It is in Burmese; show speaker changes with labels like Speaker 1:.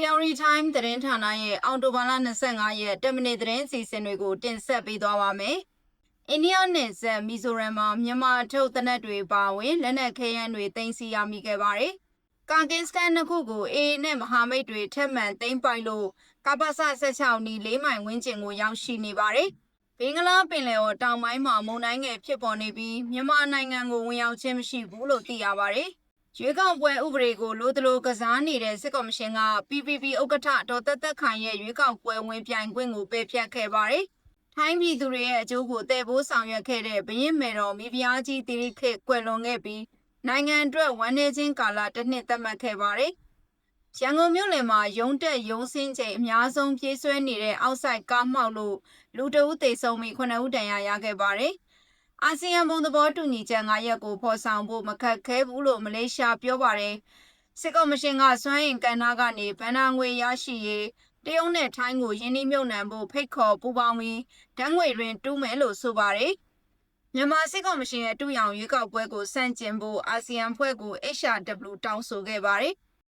Speaker 1: ARD Time သတင်းဌာနရဲ့အော်တိုဘာလ25ရက်10မိနစ်သတင်းစီစဉ်တွေကိုတင်ဆက်ပေးသွားပါမယ်။အိန္ဒိယနယ်စပ်မီဇိုရမ်မှာမြန်မာထုတ်တနက်တွေပါဝင်လက်နက်ခဲယမ်းတွေတင်စီရမိခဲ့ပါတယ်။ကာကင်စတန်နှစ်ခုကို AA နဲ့မဟာမိတ်တွေထက်မှန်သိမ်းပိုက်လို့ကပ္ပစ16နီ၄မိုင်ဝန်းကျင်ကိုရောက်ရှိနေပါတယ်။ဘင်္ဂလားပင်လယ်ော်တောင်ပိုင်းမှာမုန်တိုင်းငယ်ဖြစ်ပေါ်နေပြီးမြန်မာနိုင်ငံကိုဝင်ရောက်ခြင်းမရှိဘူးလို့သိရပါတယ်။ ရွေးကောက်ပွဲဥပဒေကိုလိုတလိုကစားနေတဲ့စစ်ကော်မရှင်က PPP ဥက္ကဋ္ဌဒေါ်သက်သက်ခိုင်ရဲ့ရွေးကောက်ပွဲဝင်ပြိုင်ခွင့်ကိုပယ်ဖျက်ခဲ့ပါတယ်။ထိုင်းပြည်သူတွေရဲ့အကျိုးကိုတည်ဖို့ဆောင်ရွက်ခဲ့တဲ့ဘရင်မေတော်မိဖုရားကြီးတိရိခေတ်ကွယ်လွန်ခဲ့ပြီးနိုင်ငံအတွက်ဝန်내ချင်းကာလတစ်နှစ်သတ်မှတ်ခဲ့ပါတယ်။ရန်ကုန်မြို့လယ်မှာရုံတက်ရုံစင်းချိန်အများဆုံးပြေးဆွဲနေတဲ့အောက်ဆိုင်ကားမှောက်လို့လူတအုပ်သေဆုံးပြီး9ဦးဒဏ်ရာရခဲ့ပါတယ်။ အာဆီယံဘုံသဘောတူညီချက်9ရက်ကိုဖော်ဆောင်ဖို့မခက်ခဲဘူးလို့မလေးရှားပြောပါတယ်။စစ်ကော်မရှင်ကစွမ်းအင်ကန်နာကနေဗန်နာငွေရရှိရေးတရုတ်နဲ့ထိုင်းကိုယင်းနှိမ့်မြုပ်နှံဖို့ဖိတ်ခေါ်ပူးပေါင်းပြီးဓာတ်ငွေတွင်တူးမယ်လို့ဆိုပါတယ်။မြန်မာစစ်ကော်မရှင်ရဲ့တူရောင်ရွေးကောက်ပွဲကိုစန့်ကျင်ဖို့အာဆီယံဖွဲ့ကို HRW တောင်းဆိုခဲ့ပါတယ်။